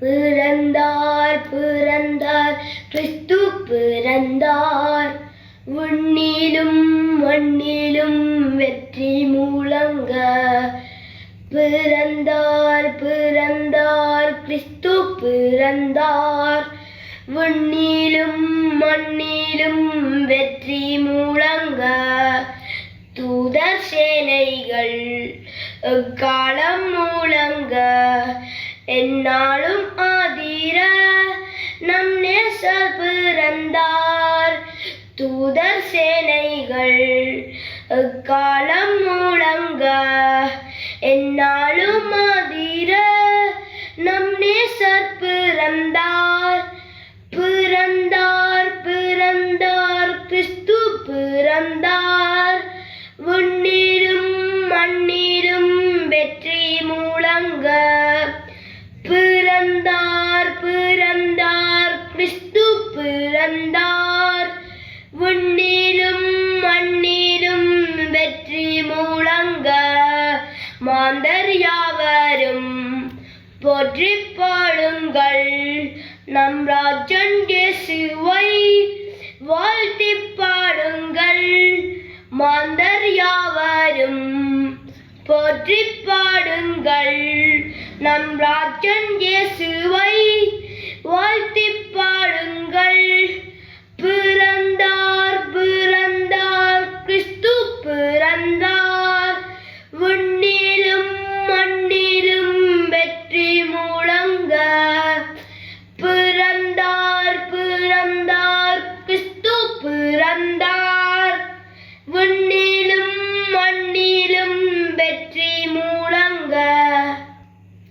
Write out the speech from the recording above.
பிறந்தார் பிறந்தார் கிறிஸ்து பிறந்தார். விண்ணிலும் மண்ணிலும் வெற்றி மூலங்க பிறந்தார் பிறந்தார் கிறிஸ்து பிறந்தார். விண்ணிலும் மண்ணிலும் வெற்றி மூலங்க தூதர் சேனைகள் என்னாலும் ஆதிர நம் நேசர் பிறந்தார். தூதர் சேனைகள் காலம் மூலங்க என்னாலும் ஆதிர நம் நேசர் பிறந்தார். பிறந்தார் பிறந்தார் கிறிஸ்து பிறந்தார். பிறந்தார். விண்ணிலும் மண்ணிலும் வெற்றி மூலங்க மாந்தர் யாவரும் போற்றி பாடுங்கள். நம் ராஜன் இயேசுவை வாழ்த்தி பாடுங்கள். மாந்தர் யாவரும் போற்றி பாடுங்கள். நம் ராஜன் இயேசுவை